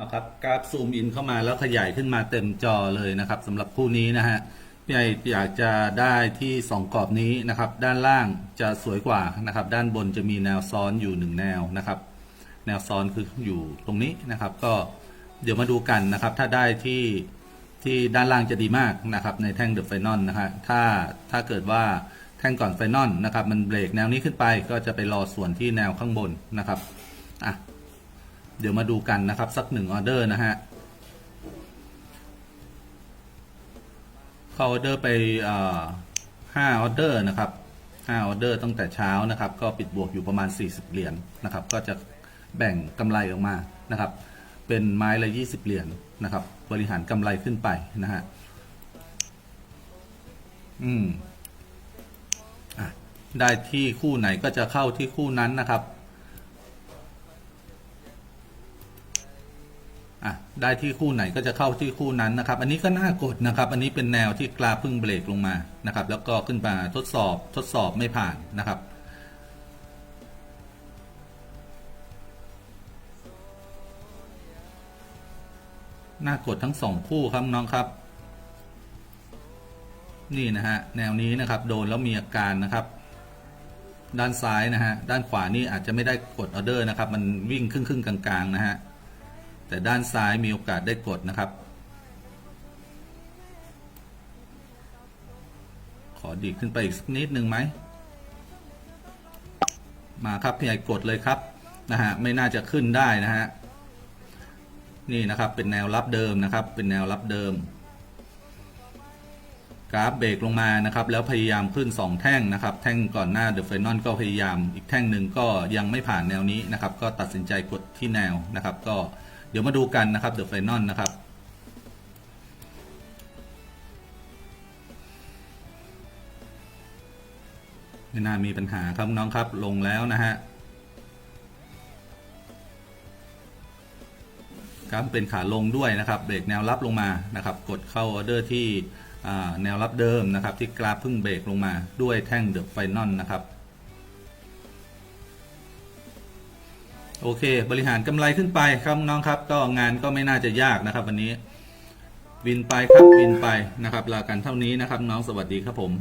เอาครับกราฟซูมอินเข้ามาแล้วขยายขึ้นมาเต็มจอเลยนะครับสำหรับคู่นี้นะฮะพี่ไออยากจะได้ที่สองกรอบนี้นะครับ ด้านล่างจะสวยกว่านะครับ ด้านบนจะมีแนวซ้อนอยู่หนึ่งแนวนะครับ แนวซ้อนคืออยู่ตรงนี้นะครับ ก็เดี๋ยวมาดูกันนะครับ ถ้าได้ที่ที่ด้านล่างจะดีมากนะครับ ในแท่งเดอะไฟนอลนะฮะถ้าถ้าเกิดว่าแท่งก่อนไฟนอลนะครับ มันเบรกแนวนี้ขึ้นไปก็จะไปรอส่วนที่แนวข้างบนนะครับอะ เดี๋ยวมาดูกันนะครับ สักหนึ่งออเดอร์นะฮะเข้าออเดอร์ไปห้าออเดอร์นะครับห้าออเดอร์ตั้งแต่เช้านะครับ ก็ปิดบวกอยู่ประมาณ 40 เหรียญนะครับ ก็จะแบ่งกำไรออกมานะครับ เป็นไม้ละ 20 เหรียญนะครับ บริหารกำไรขึ้นไปนะฮะอืมอะได้ที่คู่ไหนก็จะเข้าที่คู่นั้นนะครับ อะได้ที่คู่ไหนก็จะเข้าที่คู่นั้นนะครับ อันนี้ก็น่ากดนะครับ อันนี้เป็นแนวที่กราฟพิ่งเบรกลงมานะครับ แล้วก็ขึ้นมาทดสอบทดสอบไม่ผ่านนะครับน่ากดทั้งสองคู่ครับน้องครับ นี่นะฮะแนวนี้นะครับ โดนแล้วมีอาการนะครับ ด้านซ้ายนะฮะด้านขวานี่อาจจะไม่ได้กดออเดอร์นะครับ มันวิ่งครึ่งครึ่งๆกลางๆนะฮะ แต่ด้านซ้ายมีโอกาสได้กดนะครับ ขอดีดขึ้นไปอีกสักนิดหนึ่งไหม มาครับพี่ใหญ่กดเลยครับนะฮะไม่น่าจะขึ้นได้นะฮะนี่นะครับเป็นแนวรับเดิมนะครับ เป็นแนวรับเดิม กราฟเบรกลงมานะครับ แล้วพยายามขึ้น 2 แท่งนะครับ แท่งก่อนหน้าเดอะไฟนอลก็พยายาม อีกแท่งหนึ่งก็ยังไม่ผ่านแนวนี้นะครับ ก็ตัดสินใจกดที่แนวนะครับ ก็ เดี๋ยวมาดูกันนะครับเดอะไฟนอลนะครับ ไม่น่ามีปัญหาครับน้องครับลงแล้วนะฮะครับเป็นขาลงด้วยนะครับเบรกแนวรับลงมานะครับ กดเข้าออเดอร์ที่แนวรับเดิมนะครับ ที่กราฟเพิ่งเบรกลงมาด้วยแท่งเดอะไฟนอลนะครับ โอเค บริหารกำไรขึ้นไปครับน้องครับ ก็งานก็ไม่น่าจะยากนะครับ วันนี้ วินไปครับวินไปนะครับลากันเท่านี้นะครับ น้องสวัสดีครับผม